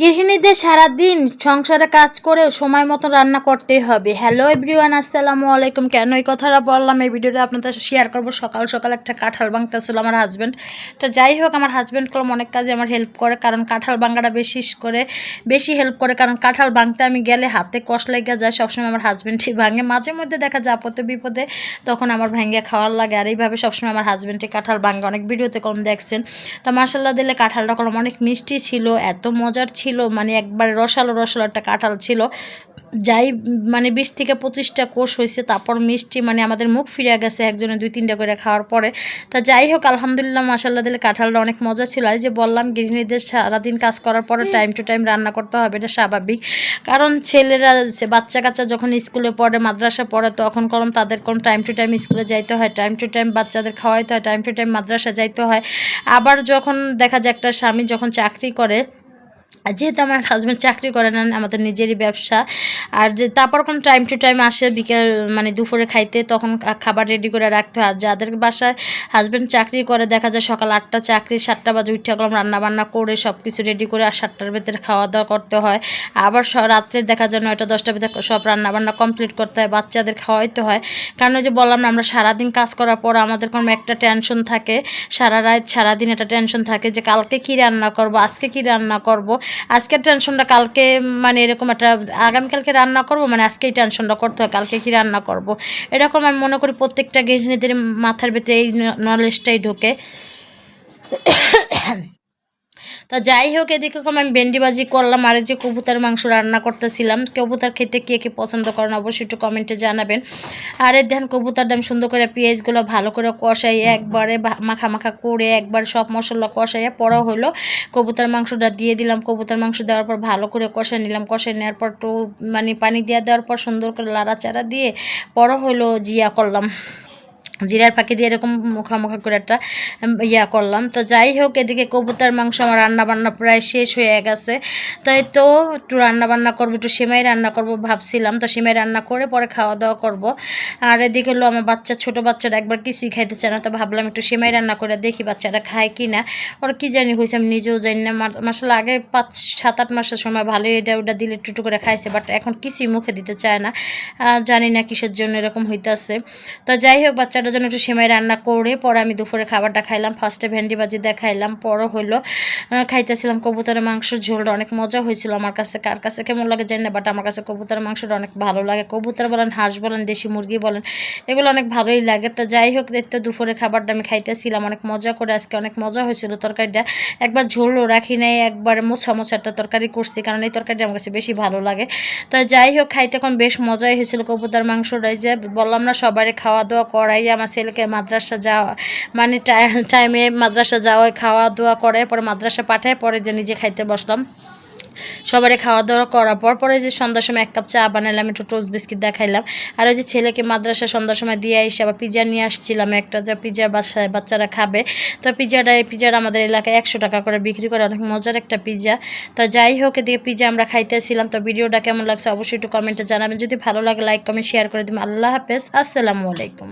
গৃহিণীদের সারাদিন সংসারে কাজ করেও সময় মতো রান্না করতেই হবে। হ্যালো এভরিওয়ান আসসালামু আলাইকুম। কেন এই কথাটা বললাম? এই ভিডিওটা আপনাদের সাথে শেয়ার করব। সকাল সকাল একটা কাঁঠাল ভাঙতেছিল আমার হাজব্যান্ড তো যাই হোক, আমার হাজব্যান্ড কলম অনেক কাজে আমার হেল্প করে, কারণ কাঁঠাল ভাঙাটা বেশি করে, বেশি হেল্প করে, কারণ কাঁঠাল ভাঙতে আমি গেলে হাতে কষ লেগে যায়, সবসময় আমার হাজব্যান্ডই ভাঙে। মাঝে মধ্যে দেখা যায় আপদে বিপদে তখন আমার ভাঙিয়ে খাওয়ার লাগে। আর এইভাবে সবসময় আমার হাজব্যান্ডই কাঁঠাল ভাঙে। অনেক ভিডিওতে কম দেখছেন। তো মার্শাল্লাহ দিলে কাঁঠালটা কলম অনেক মিষ্টি ছিল, এত মজার ছিল। মানে একবার রসালো রসালো একটা কাঁঠাল ছিল। যাই মানে বিশ থেকে পঁচিশটা কোষ হয়েছে তারপর মিষ্টি মানে আমাদের মুখ ফিরে গেছে একজনে দুই তিনটা করে খাওয়ার পরে। তা যাই হোক আলহামদুলিল্লাহ মাসাল্লাহ দিলে কাঁঠালটা অনেক মজা ছিল। আর যে বললাম গৃহিণীদের সারাদিন কাজ করার পরে টাইম টু টাইম রান্না করতে হবে এটা স্বাভাবিক। কারণ ছেলেরা বাচ্চা কাচ্চা যখন স্কুলে পড়ে মাদ্রাসা পড়ে তখন করম তাদের কোন টাইম টু টাইম স্কুলে যাইতে হয়। টাইম টু টাইম বাচ্চাদের খাওয়াইতে হয় টাইম টু টাইম মাদ্রাসা যাইতে হয়। আবার যখন দেখা যায় একটা স্বামী যখন চাকরি করে আর যেহেতু আমার হাজব্যান্ড চাকরি করে না, আমাদের নিজেরই ব্যবসা, আর যে তারপর কোন টাইম টু টাইম আসে বিকেল মানে দুপুরে খাইতে, তখন খাবার রেডি করে রাখতে হয়। আর যাদের বাসায় হাজব্যান্ড চাকরি করে, দেখা যায় সকাল আটটা চাকরি, সাতটা বাজে উঠে গেলাম, রান্নাবান্না করে সব কিছু রেডি করে আর সাতটার ভেতরে খাওয়া দাওয়া করতে হয়। আবার রাত্রে দেখা যায় নয়টা, দশটার ভেতরে সব রান্নাবান্না কমপ্লিট করতে হয়, বাচ্চাদের খাওয়াইতে হয়। কারণ ওই যে বললাম না, আমরা সারাদিন কাজ করার পর আমাদের কোনো একটা টেনশন থাকে। সারা রাত, সারাদিন একটা টেনশন থাকে যে, কালকে কী রান্না করব, আজকে কী রান্না করব। আজকের টেনশনটা কালকে মানে এরকম একটা আগামীকালকে রান্না করব মানে আজকেই টেনশনটা করতে হয়, কালকে কি রান্না করব? এরকম আমি মনে করি প্রত্যেকটা গৃহিণীদের মাথার ভেতরে এই নলেজটাই ঢোকে। তা যাই হোক, এদিকে আমি ভেন্ডিবাজি করলাম, আর যে কবুতার মাংস রান্না করতেছিলাম, কবুতার খেতে কে কে পছন্দ করেন অবশ্যই একটু কমেন্টে জানাবেন। আর এর ধ্যান কবুতারটা আমি সুন্দর করে পেঁয়াজগুলো ভালো করে কষাই, একবারে মাখা মাখা করে একবার সব মশলা কষাইয়া পড়া হলো। কবুতার মাংসটা দিয়ে দিলাম, কবুতার মাংস দেওয়ার পর ভালো করে কষাই নিলাম, কষাই নেওয়ার পর একটু মানে পানি দিয়ে দেওয়ার পর সুন্দর করে লাড়াচাড়া দিয়ে পড়া হলো, জিয়া করলাম। জিরার ফাঁকি দিয়ে এরকম মুখামুখা করে একটা ইয়া করলাম। তো যাই হোক, এদিকে কবুতার, মাংস আমার রান্না বান্না প্রায় শেষ হয়ে গেছে। তাই তো একটু রান্না বান্না করব, একটু সেমাই রান্না করব ভাবছিলাম। তো সেমাই রান্না করে পরে খাওয়া দাওয়া করব। আর এদিকে হলো আমার বাচ্চা, ছোট বাচ্চারা একবার কিছুই খাইতে চায় না। তো ভাবলাম একটু সেমাই রান্না করে দেখি বাচ্চারা খায় কি না ওর কী জানি হয়েছে আমি নিজেও জানি না। মাসাল আগে পাঁচ, সাত, আট মাসের সময় ভালো এটা ওটা দিলে একটু করে খাইছে বাট এখন কিছুই মুখে দিতে চায় না। জানি না কিসের জন্য এরকম হইতেছে। তো যাই হোক, বাচ্চাটা জন্য একটু সেমাই রান্না করে পরে আমি দুপুরে খাবারটা খাইলাম। ফার্স্টে ভেন্ডি বাজি দেখাইলাম পরও হলো খাইতেছিলাম কবুতরের মাংস ঝোলটা। অনেক মজা হয়েছিল আমার কাছে, কার কাছে কেমন লাগে জানি না বাট আমার কাছে কবুতরের মাংসটা অনেক ভালো লাগে। কবুতর বলেন, হাঁস বলেন, দেশি মুরগি বলেন, এগুলো অনেক ভালোই লাগে। তো যাই হোক দেখতে দুপুরে খাবারটা আমি খাইতেছিলাম, অনেক মজা করে আজকে অনেক মজা হয়েছিল তরকারিটা। একবার ঝোলও রাখি নাই, একবার মোছা মোছা একটা তরকারি করছি, কারণ এই তরকারিটা আমার কাছে বেশি ভালো লাগে। তো যাই হোক, খাইতে এখন বেশ মজাই হয়েছিল কবুতর মাংসটাই যে বললাম না সবারই খাওয়া দাওয়া করাই আমার ছেলেকে মাদ্রাসা যাওয়া মানে টাইমে মাদ্রাসা যাওয়ায় খাওয়া দাওয়া করে, পরে মাদ্রাসা পাঠায়, পরে যে নিজে খাইতে বসলাম। সবারই খাওয়া দাওয়া করার পর, পরে যে সন্ধ্যার সময় এক কাপ চা বানালাম একটু টোস্ট বিস্কিট দেখাইলাম। আর ওই যে ছেলেকে মাদ্রাসা সন্ধ্যার সময় দিয়ে এসে আবার পিজা নিয়ে আসছিলাম একটা, যে পিজা বাসায় বাচ্চারা খাবে। তো পিজাটা এই পিজাটা আমাদের এলাকায় একশো টাকা করে বিক্রি করে, অনেক মজার একটা পিজা তো যাই হোক, এদিকে পিজা আমরা খাইতেছিলাম। তো ভিডিওটা কেমন লাগছে অবশ্যই একটু কমেন্টে জানাবেন। যদি ভালো লাগে লাইক কমেন্ট শেয়ার করে দিবেন। আল্লাহ হাফেজ। আসসালামু আলাইকুম।